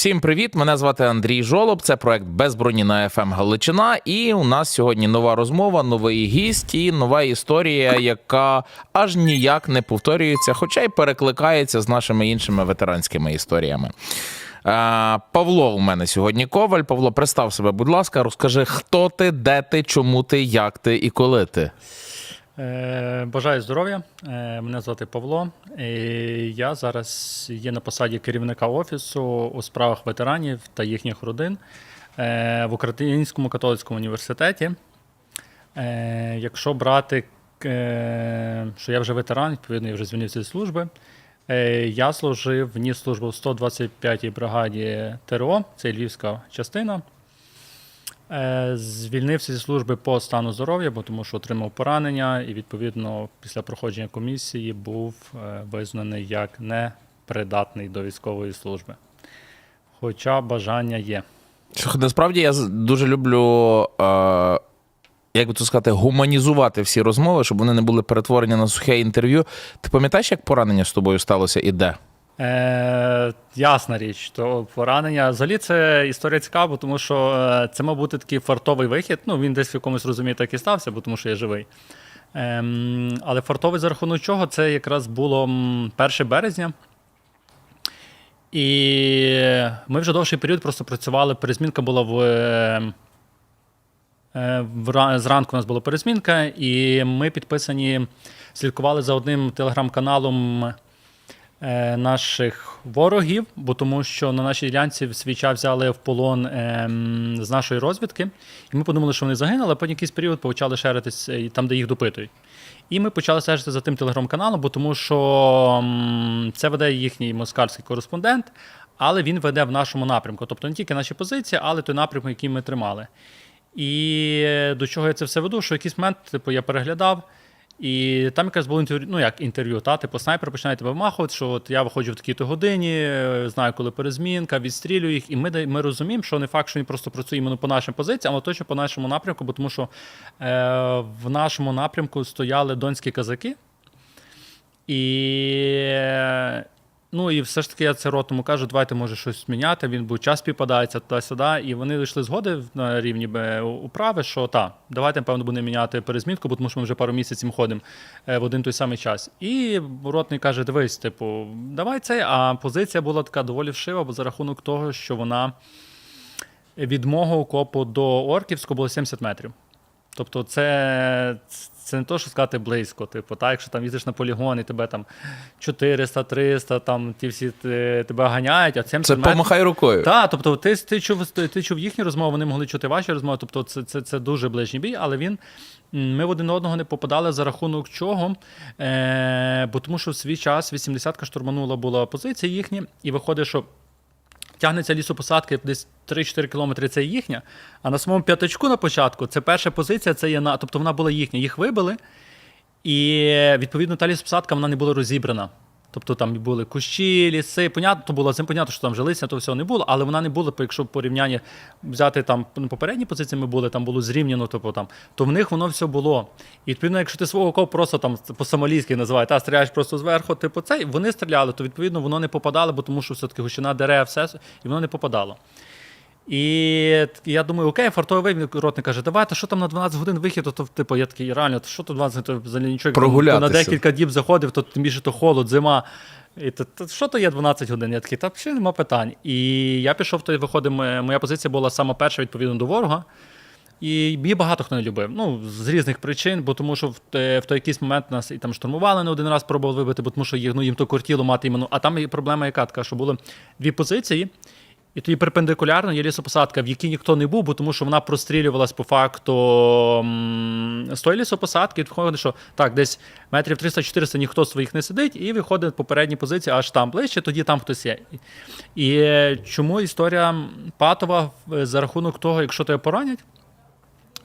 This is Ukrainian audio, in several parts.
Всім привіт! Мене звати Андрій Жолоб. Це проект без броні на ФМ Галичина. І у нас сьогодні нова розмова, новий гість і нова історія, яка аж ніяк не повторюється, хоча й перекликається з нашими іншими ветеранськими історіями. Е, Павло у мене сьогодні коваль. Павло, представ себе, будь ласка, розкажи, хто ти, де ти, чому ти, як ти і коли ти. Е, Бажаю здоров'я. Е, Мене звати Павло. Я зараз є на посаді керівника офісу у справах ветеранів та їхніх родин е, в Українському католицькому університеті. Якщо брати, що я вже ветеран, відповідно, я вже звільнився зі служби. Я служив, вніс службу в 125-й бригаді ТРО, це Львівська частина. Е, Звільнився зі служби по стану здоров'я, бо тому що отримав поранення, і відповідно після проходження комісії був е, визнаний як непридатний до військової служби. Хоча бажання є. Насправді я дуже люблю. Е... Як би то сказати, гуманізувати всі розмови, щоб вони не були перетворені на сухе інтерв'ю. Ти пам'ятаєш, як поранення з тобою сталося і де? Е, ясна річ, то поранення. Взагалі це історія цікава, тому що е, це мав бути такий фартовий вихід. Ну, він десь в якомусь розумі так і стався, бо тому що я живий. Ем, але фартовий за рахунок чого це якраз було 1 березня. І ми вже довший період просто працювали. Перезмінка була в. е, Е, Зранку у нас була перезмінка, і ми підписані, слідкували за одним телеграм-каналом е, наших ворогів, бо тому що на нашій ділянці час взяли в полон ем, з нашої розвідки. І ми подумали, що вони загинули, а потім якийсь період почали шеритись е, там, де їх допитують. І ми почали стежити за тим телеграм-каналом, бо тому що це веде їхній москальський кореспондент, але він веде в нашому напрямку. Тобто не тільки наші позиції, але той напрямок, який ми тримали. І е, до чого я це все веду? Що якийсь момент, типу, я переглядав, і там якраз було інтерв'ю, ну як інтерв'ю, та, типу, снайпер починає тебе вмахувати, що от я виходжу в такій-то годині, знаю, коли перезмінка, відстрілюю їх. І ми, ми розуміємо, що не факт, що він просто працює іменно по нашим позиціям, але точно по нашому напрямку, бо тому що е, в нашому напрямку стояли донські казаки. І, ну, і все ж таки я це ротому кажу, давайте може щось міняти. Він був час співпадається туди-сюди. І вони вийшли згоди на рівні управи, що так, давайте, напевно, будемо міняти перезмітку, бо тому що ми вже пару місяців ходимо е, в один той самий час. І ротний каже: дивись, типу, давай це. А позиція була така доволі вшива, бо за рахунок того, що вона від мого окопу до Орківського було 70 метрів. Тобто, це, це не то, що сказати близько. Типу, так, якщо там їздиш на полігон і тебе там 400, 300, там ті всі тебе ганяють, а 70 Це метрів. помахай рукою. Так, тобто ти, ти, чув, ти, ти чув їхні розмови, вони могли чути ваші розмови. Тобто це, це, це дуже ближній бій, але він. Ми в один одного не попадали за рахунок чого. Е, бо тому що в свій час 80-ка штурманула була позиція їхня, і виходить, що тягнеться лісопосадки десь 3-4 кілометри це їхня. А на самому п'ятачку на початку це перша позиція, це є на. Тобто вона була їхня. Їх вибили, і відповідно та лісопосадка вона не була розібрана. Тобто там були кущі, ліси, понятно, то було цим понятно, що там вже листя, то всього не було, але вона не була, якщо порівняння взяти там ну, попередні позиції, ми були, там було зрівняно, тобто, там, то в них воно все було. І відповідно, якщо ти свого ков просто там по-сомалійськи називає, та стріляєш просто зверху, типу цей, вони стріляли, то відповідно воно не попадало, бо тому що все-таки гущина дерев, все, і воно не попадало. І я думаю, окей, фартовий вийм, ротник каже, давайте, що там на 12 годин вихід, то, типу, я такий, реально, то що то 12 годин, то взагалі нічого, на декілька діб заходив, то тим більше то холод, зима. І то, то, що то є 12 годин? Я такий, та взагалі нема питань. І я пішов, то виходимо, моя позиція була сама перша відповідно до ворога. І її багато хто не любив. Ну, з різних причин, бо тому що в, в той якийсь момент нас і там штурмували не один раз, пробували вибити, бо тому що їх, ну, їм то кортіло мати іменно. А там проблема яка така, що були дві позиції, і тоді перпендикулярно є лісопосадка, в якій ніхто не був, бо тому що вона прострілювалась по факту з тої лісопосадки. І виходить, що так, десь метрів 300-400 ніхто своїх не сидить, і виходить попередні позиції аж там ближче, тоді там хтось є. І е, чому історія патова е, за рахунок того, якщо тебе поранять?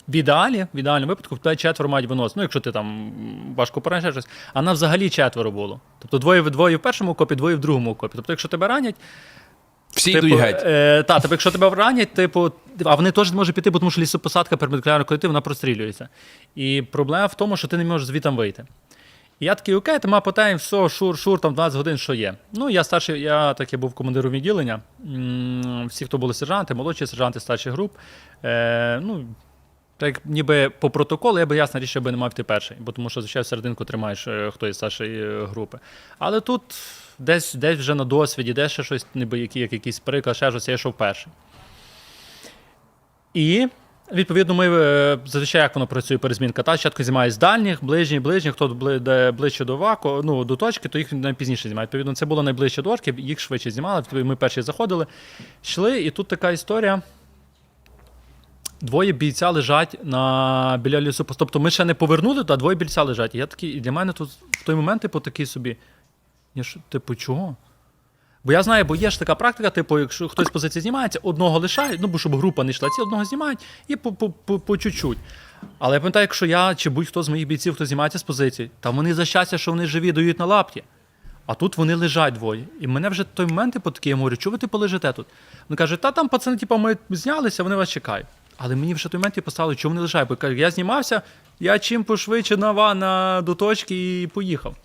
В ідеалі, в ідеальному випадку, в тебе четверо мають виносити. Ну, якщо ти там важко пораниш щось, а нас взагалі четверо було. Тобто двоє, двоє в першому окопі, двоє в другому окопі. Тобто, якщо тебе ранять, Всі типу, йдуть геть. Е, та, тобто, якщо тебе ранять, типу, а вони теж не можуть піти, бо тому що лісопосадка перпендикулярно коли ти, вона прострілюється. І проблема в тому, що ти не можеш звітом вийти. І я такий, окей, тема питаємо, все, шур, шур, там 12 годин, що є. Ну, я старший, я таки був командиром відділення. Всі, хто були сержанти, молодші сержанти, старші груп. Е, ну, так ніби по протоколу, я би ясна річ, що би не мав йти перший, бо тому що звичайно серединку тримаєш, е, хто із старшої е, групи. Але тут десь, десь вже на досвіді, десь ще щось, ніби які, як якийсь приклад, ще щось, я йшов перший. І відповідно, ми е, зазвичай як воно працює перезмінка. Та спочатку знімають з дальніх, ближніх, ближніх, хто ближче до ваку, ну до точки, то їх найпізніше знімають. Відповідно, це було найближче до орки, їх швидше знімали. Ми перші заходили, йшли, і тут така історія. Двоє бійця лежать на біля лісу. Тобто ми ще не повернули, а двоє бійця лежать. І я такий, і для мене тут в той момент, типу, такий собі. Я типу, чого? Бо я знаю, бо є ж така практика, типу, якщо хтось позиції знімається, одного лишають, ну бо щоб група не йшла, ці одного знімають і по, по, чуть-чуть. Але я пам'ятаю, якщо я чи будь-хто з моїх бійців, хто знімається з позиції, там вони за щастя, що вони живі, дають на лапті. А тут вони лежать двоє. І мене вже той момент, типу, такий, я говорю, чого ви типу лежите тут? Вони кажуть, та там пацани, типу, ми знялися, вони вас чекають. Але мені вже той момент типу, поставили, чого вони лежать? Бо я знімався, я чим пошвидше на, на до точки і поїхав.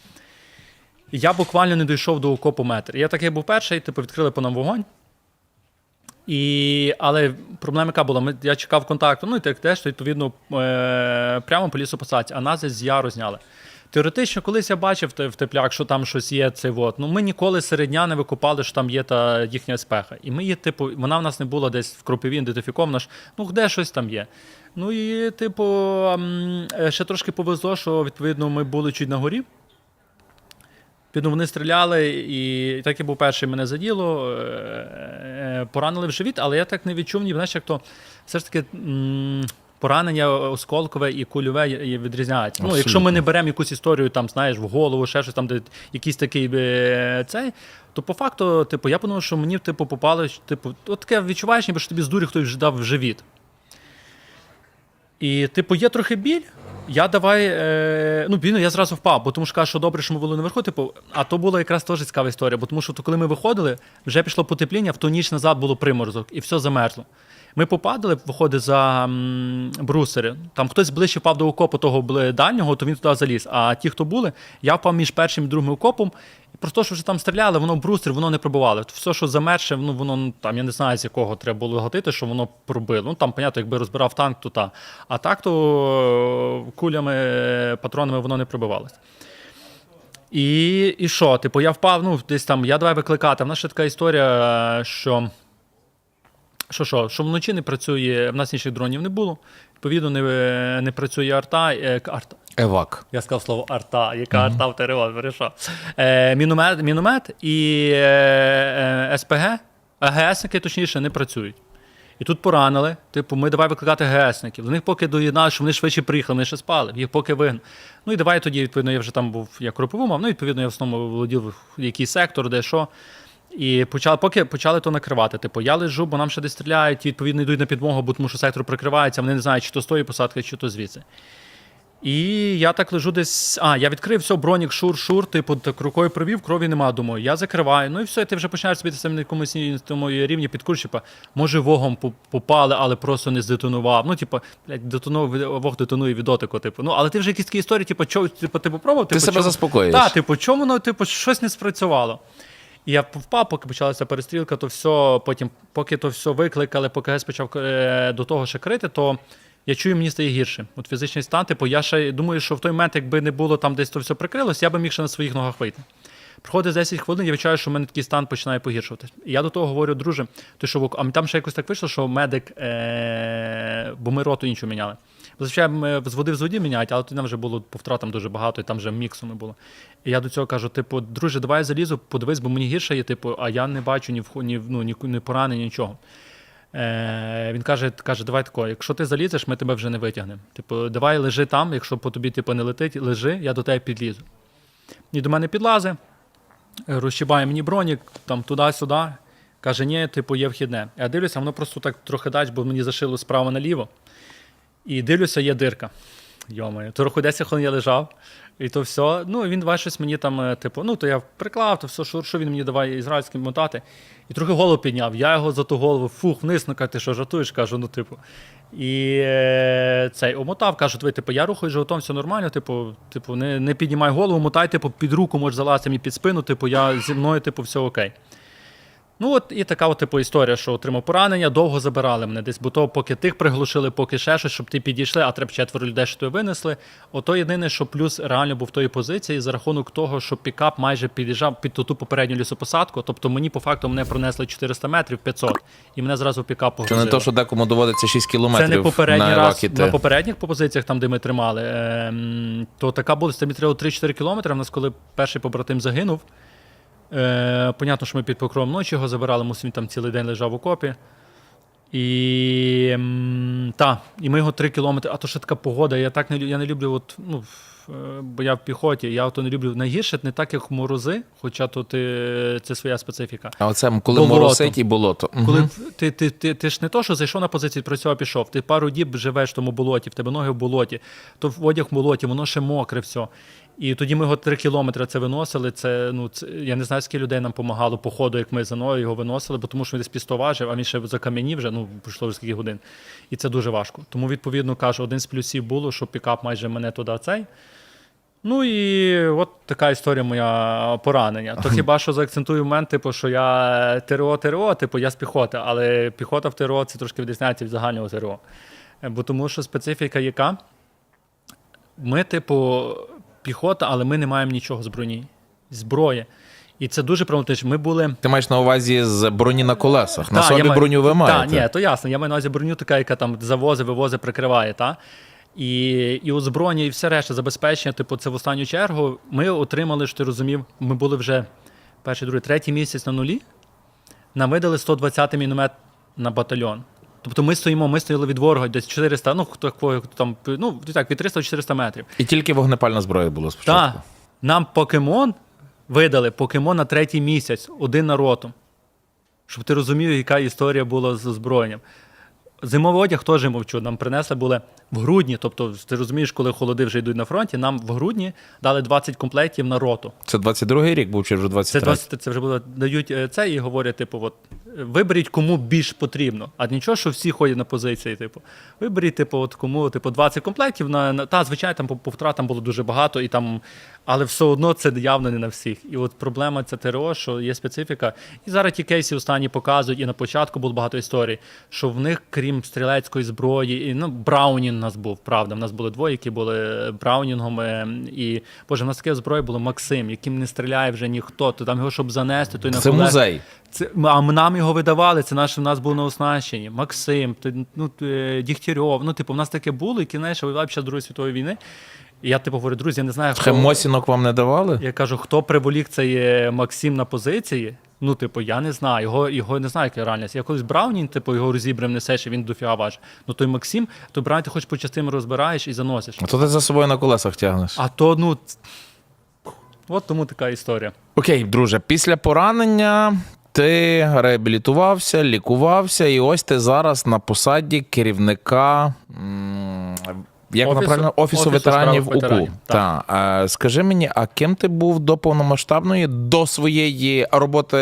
Я буквально не дійшов до окопу метр. Я такий був перший, типу, відкрили по нам вогонь. І, але проблема яка була, я чекав контакту, ну і так теж, відповідно, е, прямо по лісопосадці, а нас з яру зняли. Теоретично, колись я бачив в теплях, що там щось є, це от. Ну ми ніколи серед дня не викупали, що там є та їхня спеха. І ми її, типу, вона в нас не була десь в кропиві ідентифікована, ж, ну де щось там є. Ну і, типу, е, ще трошки повезло, що відповідно ми були чуть на горі. Відповідно, вони стріляли, і так я був перший мене заділо, е, е, поранили в живіт, але я так не відчув, ні, знаєш, як то все ж таки м, поранення осколкове і кульове відрізняється. Ну, якщо ми не беремо якусь історію, там, знаєш, в голову, ще щось там, де якийсь такий е, цей, то по факту, типу, я подумав, що мені типу, попало, типу, от таке відчуваєш, ніби що тобі з дурі хтось вже дав в живіт. І, типу, є трохи біль. Я давай, е, ну, бійно, я зразу впав, бо тому що кажу, що добре, що ми були наверху. Типу, а то була якраз теж цікава історія, бо тому що то, коли ми виходили, вже пішло потепління, в ту ніч назад було приморозок, і все замерзло. Ми попадали, виходить, за м, брусери. Там хтось ближче впав до окопу того дальнього, то він туди заліз. А ті, хто були, я впав між першим і другим окопом. І просто що вже там стріляли, воно в брустер, воно не пробивало. Все, що замерше, ну воно ну, там, я не знаю, з якого треба було гатити, що воно пробило. Ну там, понятно, якби розбирав танк, то та. А так то е, кулями, патронами воно не пробивалось. І, і що? Типу, я впав, ну, десь там, я давай викликати. В нас ще така історія, е, що. Що, що, що вночі не працює, в нас інших дронів не було. Відповідно, не, не працює арта. е, арта. Евак. Я сказав слово арта. Яка арта в ТРО, вирішав. Е, міномет, міномет і е, е, СПГ, АГСники, точніше, не працюють. І тут поранили. Типу, ми давай викликати ГСників. До них поки доєднали, що вони швидше приїхали, вони ще спали, їх поки вигнали. Ну і давай тоді, відповідно, я вже там був як кропову мав, ну, відповідно, я в основному володів який сектор, де що. І почали, поки почали то накривати. Типу, я лежу, бо нам ще десь стріляють, і відповідно йдуть на підмогу, бо тому що сектор прикривається, вони не знають, чи то з тої посадки, чи то звідси. І я так лежу десь. А, я відкрив все, бронік, шур, шур, типу, так рукою провів, крові нема, думаю. Я закриваю. Ну і все, і ти вже починаєш собі на якомусь тому рівні підкурчипа. Може, вогом попали, але просто не здетонував. Ну, типу, блядь, детонував, вог детонує від дотику, типу. Ну, але ти вже якісь такі історії, типу, чо, типу, ти попробував? Ти типу, себе чому- заспокоюєш. Так, типу, чому воно, типу, щось не спрацювало. І я впав, поки почалася перестрілка, то все, потім, поки то все викликали, поки ГЕС почав е, до того ще крити, то я чую, мені стає гірше. От фізичний стан, типу, я ще думаю, що в той момент, якби не було там десь то все прикрилось, я би міг ще на своїх ногах вийти. Проходить 10 хвилин, я відчуваю, що в мене такий стан починає погіршуватись. І я до того говорю, друже, ти що, а там ще якось так вийшло, що медик, е- бо ми роту іншу міняли. Бо, Звичайно, ми з води в воді міняють, але тоді нам вже було по втратам дуже багато, і там вже міксами було. І я до цього кажу: типу, друже, давай я залізу, подивись, бо мені гірше є, типу, а я не бачу ні, в, ні, ну, ні, ні поранень, нічого. Е, він каже, каже, давай тако, якщо ти залізеш, ми тебе вже не витягнемо. Типу, давай лежи там, якщо по тобі типу, не летить, лежи, я до тебе підлізу. І до мене підлази, розчібає мені бронік, там туди-сюди. Каже, ні, типу, є вхідне. Я дивлюся, воно просто так трохи дач, бо мені зашило справа наліво. І дивлюся, є дирка. Йомаю, то рахуй 10 хвилин я лежав, і то все. Ну, він давай щось мені там, е, типу, ну, то я приклав, то все, що, що він мені давай ізраїльським мотати. І трохи голову підняв. Я його за ту голову, фух, вниз, ну ти що, жартуєш? Кажу, ну, типу. І е, цей омотав, кажуть, ви, типу, я рухаю животом, все нормально, типу, типу, не, не піднімай голову, мотай, типу, під руку можеш залазити мені під спину, типу, я зі мною, типу, все окей. Ну, от і така от, типу, історія, що отримав поранення, довго забирали мене десь, бо то поки тих приглушили, поки ще щось, щоб ти підійшли, а треба четверо людей, що тебе винесли. Ото єдине, що плюс реально був в тої позиції за рахунок того, що пікап майже під'їжджав під ту попередню лісопосадку. Тобто мені по факту мене пронесли 400 метрів, 500, і мене зразу пікап Це не то, що декому доводиться 6 кілометрів. Це не попередній на раз евак іти. на попередніх позиціях, там, де ми тримали. ем, то така була це мені треба 3-4 кілометри. У нас, коли перший побратим загинув. Е, понятно, що ми під покровом ночі його забирали, мусив він там цілий день лежав в окопі. І, та, і ми його 3 кілометри, а то ще така погода. Я так не, я не люблю, от, ну, е, бо я в піхоті, я то не люблю. Найгірше не так, як морози, хоча тут е, це своя специфіка. А оце коли моросить і болото. Коли ти, ти, ти, ти ж не то, що зайшов на позицію, працював, пішов. Ти пару діб живеш в тому болоті, в тебе ноги в болоті, то в одяг в болоті, воно ще мокре все. І тоді ми його три кілометри це виносили. Це ну це я не знаю, скільки людей нам допомагало по ходу, як ми за мною його виносили, бо тому що він десь пістоважив, а він ще закам'янів вже, ну пройшло вже скільки годин. І це дуже важко. Тому відповідно кажу, один з плюсів було, що пікап майже мене туди цей. Ну і от така історія моя поранення. То хіба що заакцентую момент, типу, що я ТРО ТРО, типу, я з піхоти, але піхота в ТРО це трошки відрізняється від загального ТРО. Е, Бо тому що специфіка яка? Ми, типу, піхота, але ми не маємо нічого з броні, зброї. І це дуже проблематично. Ми були. Ти маєш на увазі з броні на колесах. На Та, собі маю- броню ви маєте. Так, ні, то ясно. Я маю на увазі броню, така, яка там завози, вивози, прикриває. Та? І, і озброєння, і все решта, забезпечення, типу, це в останню чергу. Ми отримали, що ти розумів, ми були вже перший, другий, третій місяць на нулі. Нам видали 120-й міномет на батальйон. Тобто ми стоїмо, ми стояли від ворога десь 400, ну хто там, ну так, від 300-400 метрів. І тільки вогнепальна зброя була спочатку. Так, нам покемон видали покемон на третій місяць, один на роту. Щоб ти розумів, яка історія була з озброєнням. Зимовий одяг теж мовчу. Нам принесли були в грудні. Тобто, ти розумієш, коли холоди вже йдуть на фронті, нам в грудні дали 20 комплектів на роту. Це 22-й рік був чи вже 23-й? Це 20, це вже було дають е, це і говорять, типу, от е, виберіть, кому більш потрібно. А нічого, що всі ходять на позиції. Типу, виберіть, типу, от кому типу 20 комплектів. На, на та звичайно, там по, по втратам було дуже багато, і там, але все одно це явно не на всіх. І от проблема це ТРО, що є специфіка. І зараз ті кейси останні показують, і на початку було багато історій, що в них, крім стрілецької зброї, і ну Браунінг у нас був, правда. В нас були двоє, які були Браунінгом. е, І Боже, в нас таке зброя було Максим, яким не стріляє вже ніхто. То там його щоб занести, то й на Це музей. це, а нам його видавали, це наш, у нас був на оснащенні. Максим, ти- ну, е, Дігтярьов. Ну, типу, в нас таке було, які знаєш, воював під час Другої світової війни. І я, типу, говорю, друзі, я не знаю, хто... Хемосінок вам не давали? Я кажу, хто приволік цей е, Максим на позиції? Ну, типу, я не знаю. Його, його не знаю, яка реальність. Я колись Браунін, типу, його розібрав, несеш, і він дофіга важить. Ну той Максим, то Браунін ти хоч по частинам розбираєш і заносиш. А то ти за собою на колесах тягнеш. А то, ну. От тому така історія. Окей, друже, після поранення ти реабілітувався, лікувався, і ось ти зараз на посаді керівника. м, Як Офісу- правильно офісу, Офісу ветеранів справ УКУ. ветеранів, Так. А, скажи мені, а ким ти був до повномасштабної, до своєї роботи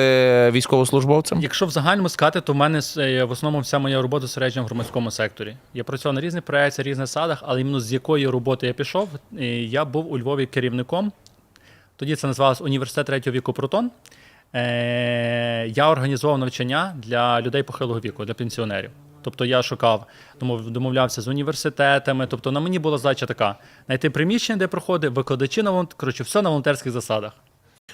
військовослужбовцем? Якщо в загальному сказати, то в мене е, в основному вся моя робота зосереджена в громадському секторі. Я працював на різних проєктах, різних садах, але іменно з якої роботи я пішов, е, я був у Львові керівником. Тоді це називалось університет третього віку Протон. Е, Я організував навчання для людей похилого віку, для пенсіонерів. Тобто я шукав, домовлявся з університетами. Тобто на мені була задача така: знайти приміщення, де проходить, викладачі на коротше, все на волонтерських засадах.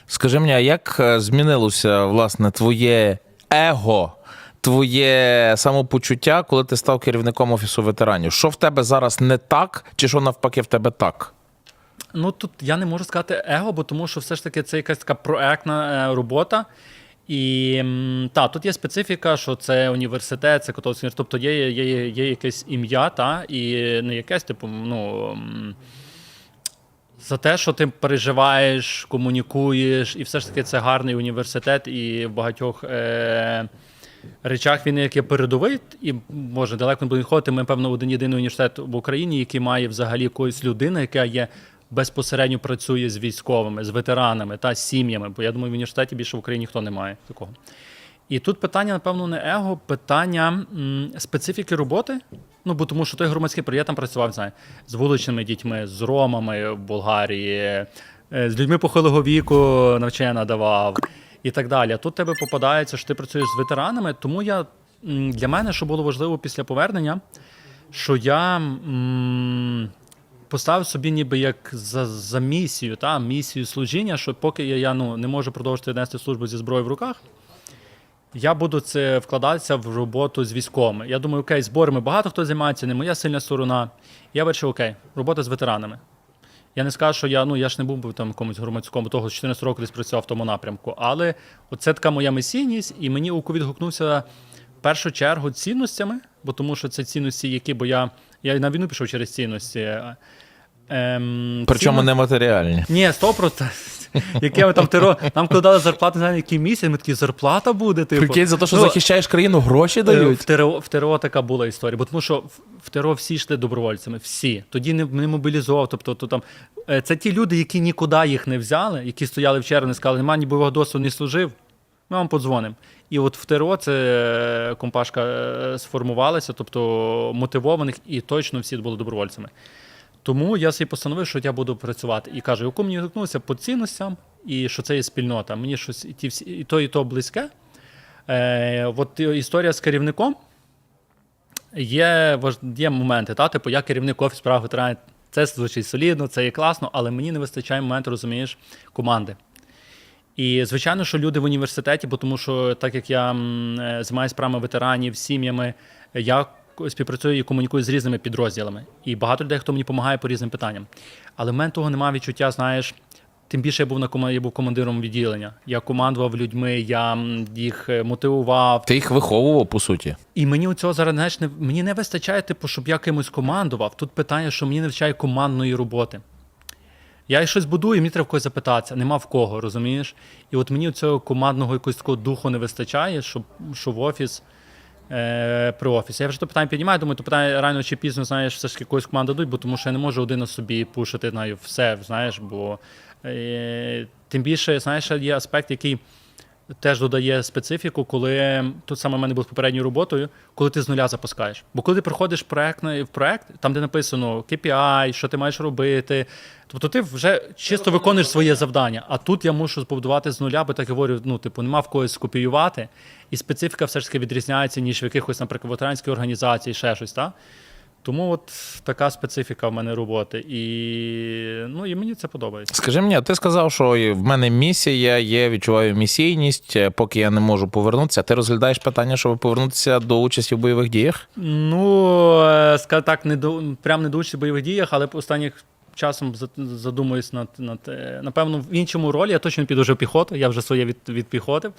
Скажи мені, а як е, змінилося власне твоє его, твоє самопочуття, коли ти став керівником офісу ветеранів? Що в тебе зараз не так, чи що навпаки в тебе так? Ну тут я не можу сказати его, бо тому що все ж таки це якась така проектна е, робота. І та, тут є специфіка, що це університет, це університет, тобто є, є, є, якесь ім'я, та, і не якесь, типу, ну. За те, що ти переживаєш, комунікуєш, і все ж таки це гарний університет, і в багатьох е- речах він як є передовий, і може далеко не буде відходити. Ми, певно, один єдиний університет в Україні, який має взагалі якоїсь людини, яка є безпосередньо працює з військовими, з ветеранами та з сім'ями. Бо я думаю, в університеті більше в Україні ніхто не має такого. І тут питання, напевно, не его, питання м, специфіки роботи. Ну, бо тому що той громадський проєкт, там працював, знаю, з вуличними дітьми, з ромами в Болгарії, е, з людьми похилого віку навчання надавав і так далі. А тут тебе попадається, що ти працюєш з ветеранами. Тому я для мене, що було важливо після повернення, що я м, поставив собі ніби як за, за місію, та, місію служіння, що поки я, ну, не можу продовжити нести службу зі зброєю в руках. Я буду це вкладатися в роботу з військовими. Я думаю, окей, зборами багато хто займається, не моя сильна сторона. Я вирішив, окей, робота з ветеранами. Я не скажу, що я ну я ж не був би там комусь громадському, того з 14 років десь працював в тому напрямку. Але оце така моя месійність, і мені УКУ відгукнувся в першу чергу цінностями, бо тому що це цінності, які, бо я, я на війну пішов через цінності. Ем, Причому цінно- нематеріальні. ні, 100%. Яке ми там теро... Нам коли дали зарплату, не знаю, який місяць, ми такі, зарплата буде, типу. Прикинь, за те, що Ну, захищаєш країну, гроші Е, дають. В ТРО, в ТРО така була історія, бо тому що в- ТРО всі йшли добровольцями, всі. Тоді не, не мобілізував. Тобто, то там, е, це ті люди, які нікуди їх не взяли, які стояли в червні, сказали, немає ні бойового досвіду, не служив. Ми вам подзвонимо. І от в ТРО це е, компашка сформувалася, тобто мотивованих, і точно всі були добровольцями. Тому я собі постановив, що я буду працювати. І кажу, яку мені відгукнувся по цінностям, і що це є спільнота. Мені щось і, ті всі, і то, і то близьке. Е, от історія з керівником. Є, є моменти, та, типу, я керівник офісу справ ветеранів. Це звучить солідно, це є класно, але мені не вистачає моменту, розумієш, команди. І звичайно, що люди в університеті, бо тому що так як я е, займаюся справами ветеранів, сім'ями, я співпрацюю і комунікую з різними підрозділами. І багато людей, хто мені допомагає по різним питанням. Але в мене того немає відчуття, знаєш. Тим більше я був на кома- я був командиром відділення. Я командував людьми, я їх е, мотивував. Ти їх виховував, по суті. І мені у цього зараз знаєш, не мені не вистачає, типу, щоб я кимось командував. Тут питання, що мені не вистачає командної роботи. Я щось будую, і мені треба в когось запитатися, нема в кого, розумієш? І от мені цього командного якогось такого духу не вистачає, що, що в офіс. Е, при офісі. Я вже то питання піднімаю, думаю, то питання рано чи пізно, знаєш, все ж таки команду дадуть, бо тому що я не можу один на собі пушити знаю, все, знаєш, бо е, тим більше, знаєш, є аспект, який теж додає специфіку, коли тут саме в мене було з попередньою роботою, коли ти з нуля запускаєш. Бо коли ти приходиш в проект, в проект, там де написано KPI, що ти маєш робити, тобто ти вже чисто виконуєш своє завдання. А тут я мушу побудувати з нуля, бо так говорю, ну, типу, нема в когось скопіювати, і специфіка все ж таки відрізняється, ніж в якихось, наприклад, ветеранській організації, ще щось. Та? Тому от така специфіка в мене роботи. І, ну, і мені це подобається. Скажи мені, ти сказав, що в мене місія, є, відчуваю місійність, е, поки я не можу повернутися. Ти розглядаєш питання, щоб повернутися до участі в бойових діях? Ну, е, скажу так, не до прям не до участі в бойових діях, але останніх часом за- задумуюсь над, над е, напевно, в іншому ролі. Я точно піду вже в піхоту, я вже своє від, відпіхотив.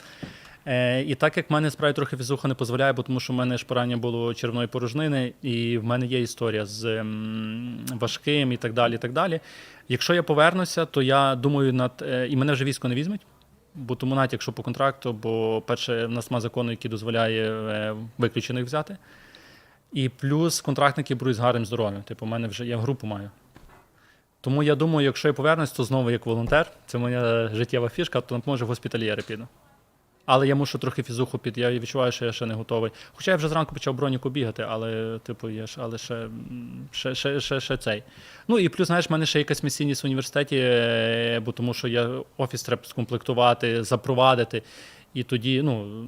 Е, і так як в мене справді трохи фізуха не дозволяє, бо тому що в мене ж поранення було червної порожнини, і в мене є історія з ем, важким і так далі. так далі. Якщо я повернуся, то я думаю над е, і мене вже військо не візьметь. Бо тому навіть якщо по контракту, бо перше в нас немає закону, який дозволяє е, виключених взяти. І плюс контрактники беруть з гарним здоров'ям. Типу, у мене вже я групу маю. Тому я думаю, якщо я повернусь, то знову як волонтер, це моя життєва фішка, то може в госпітальєри піду. Але я мушу трохи фізуху під. Я відчуваю, що я ще не готовий. Хоча я вже зранку почав броніку бігати, але, типу, є ж, але ще, ще, ще, ще, ще цей. Ну і плюс, знаєш, в мене ще якась місійність в університеті, е, бо тому що я офіс треба скомплектувати, запровадити. І тоді, ну,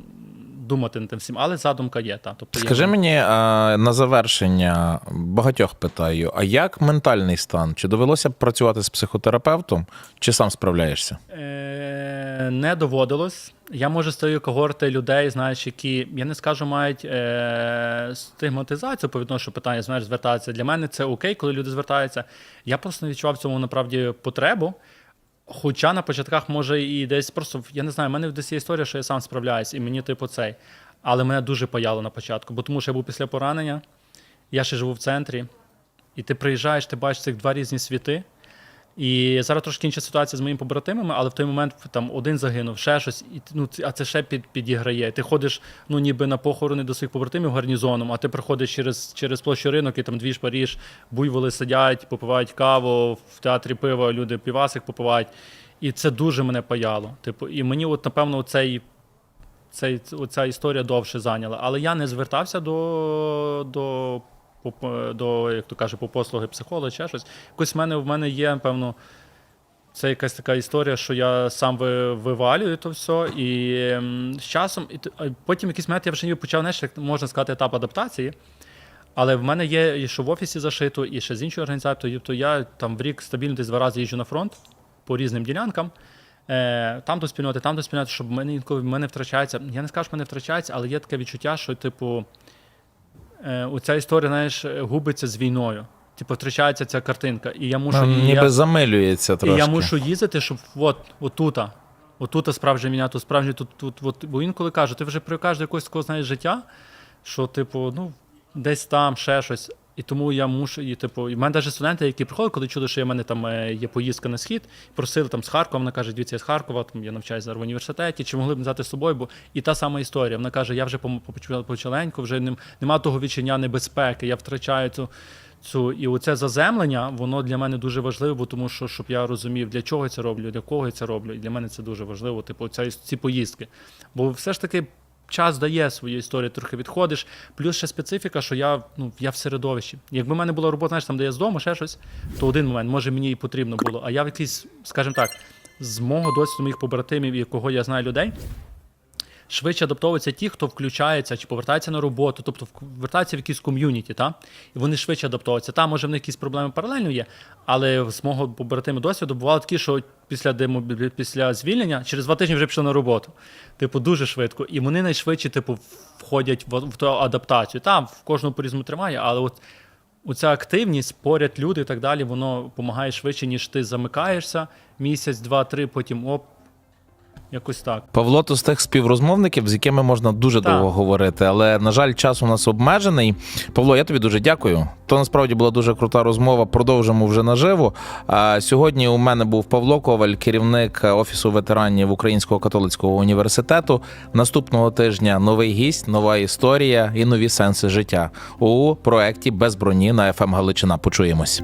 думати над тим всім. Але задумка є. Та. Тобто, Скажи я... мені а, на завершення багатьох питаю: а як ментальний стан? Чи довелося б працювати з психотерапевтом, чи сам справляєшся? Е, не доводилось. Я можу тієї когорти людей, знаєш, які я не скажу, мають е, стигматизацію по відношенню питання, знаєш, звертатися. Для мене це окей, коли люди звертаються. Я просто не відчував в цьому направді потребу. Хоча на початках може і десь просто я не знаю, в мене десь є історія, що я сам справляюсь, і мені типу цей. Але мене дуже паяло на початку, бо тому що я був після поранення, я ще живу в центрі, і ти приїжджаєш, ти бачиш цих два різні світи. І зараз трошки інша ситуація з моїми побратимами, але в той момент там один загинув, ще щось, і ну а це ще під, підіграє. Ти ходиш, ну ніби на похорони до своїх побратимів гарнізоном, а ти приходиш через, через площу ринок, і там дві Паріж, буйволи сидять, попивають каву, в театрі пиво, люди півасик попивають. І це дуже мене паяло. Типу, і мені, от, напевно, цей, цей, оця історія довше зайняла. Але я не звертався до, до до, як то каже, по послуги психолога, ще щось. Якось в мене в мене є, певно, це якась така історія, що я сам ви- вивалюю то все. І з часом, і потім якийсь момент я вже почав, знаєш, як можна сказати, етап адаптації. Але в мене є і що в офісі зашито, і ще з іншої організації. Тобто я там в рік стабільно десь два рази їжджу на фронт по різним ділянкам. Е, там до спільноти, там до спільноти, щоб мене інколи в мене втрачається. Я не скажу, що мене втрачається, але є таке відчуття, що, типу, оця історія, знаєш, губиться з війною. Типу, втрачається ця картинка. І я мушу Ну, ніби я, замилюється і я мушу їздити, щоб от, отута. Отута справжня війна, тут справжня тут, тут, от, бо інколи кажу, ти вже прикажеш якогось такого знаєш, життя, що, типу, ну, десь там ще щось. І тому я мушу, і типу, і в мене навіть студенти, які приходять, коли чули, що в мене там е, є поїздка на схід, просили там з Харкова, вона каже, дивіться, я з Харкова, там я навчаюся в університеті, чи могли б взяти з собою, бо і та сама історія. Вона каже, я вже почаленьку, вже нем, нема того відчуття небезпеки, я втрачаю цю. Цю і оце заземлення, воно для мене дуже важливо, тому що щоб я розумів, для чого я це роблю, для кого я це роблю. І для мене це дуже важливо, типу, ця, ці поїздки. Бо все ж таки час дає свою історію, трохи відходиш. Плюс ще специфіка, що я, ну, я в середовищі. Якби в мене була робота, знаєш, там, де я з дому, ще щось, то один момент, може, мені і потрібно було. А я в якийсь, скажімо так, з мого досвіду моїх побратимів, і кого я знаю людей, швидше адаптовуються ті, хто включається чи повертається на роботу, тобто в- в якийсь ком'юніті, та? і вони швидше адаптовуються. Там, може, в них якісь проблеми паралельно є, але з мого побратиму досвіду бувало такі, що після демобілі... після звільнення через два тижні вже пішли на роботу. Типу, дуже швидко. І вони найшвидше, типу, входять в, в ту адаптацію. Там в кожному по-різному тримає, але от оця активність, поряд люди і так далі, воно допомагає швидше, ніж ти замикаєшся місяць, два, три, потім оп. Якось так. Павло то з тих співрозмовників, з якими можна дуже Так. довго говорити, але на жаль, час у нас обмежений. Павло, я тобі дуже дякую. То насправді була дуже крута розмова. Продовжимо вже наживо. А сьогодні у мене був Павло Коваль, керівник офісу ветеранів Українського католицького університету. Наступного тижня новий гість, нова історія і нові сенси життя у проєкті без броні на ФМ Галичина. Почуємось.